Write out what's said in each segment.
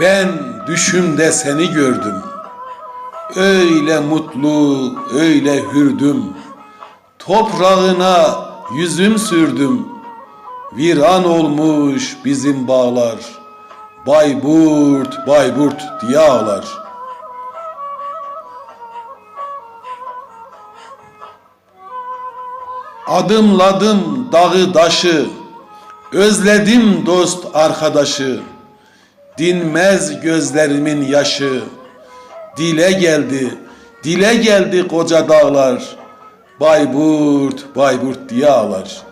Ben düşümde seni gördüm. Öyle mutlu, öyle hürdüm. Toprağına yüzüm sürdüm. Viran olmuş bizim bağlar. Bayburt, Bayburt diye ağlar. Adımladım dağı daşı, özledim dost arkadaşı. Dinmez gözlerimin yaşı, dile geldi, dile geldi koca dağlar. Bayburt, Bayburt diye ağlar.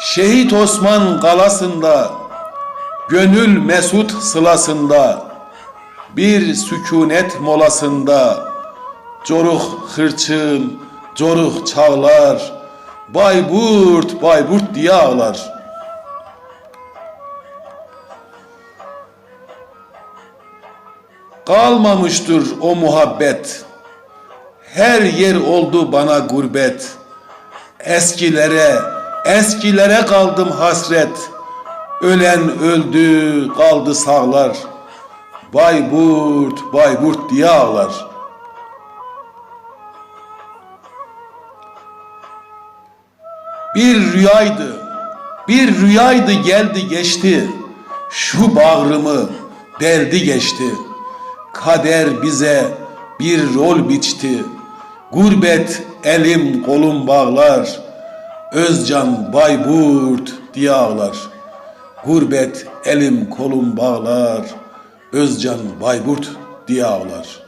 Şehit Osman kalasında, gönül mesut sılasında, bir sükunet molasında, coruk hırçın, coruk çağlar, Bayburt, Bayburt diye ağlar. Kalmamıştır o muhabbet, her yer oldu bana gurbet. Eskilere, eskilere kaldım hasret. Ölen öldü, kaldı sağlar. Bayburt, Bayburt diye ağlar. Bir rüyaydı, bir rüyaydı geldi geçti. Şu bağrımı deldi geçti. Kader bize bir rol biçti. Gurbet elim kolum bağlar. Özcan Bayburt diye ağlar. Gurbet elim kolum bağlar. Özcan Bayburt diye ağlar.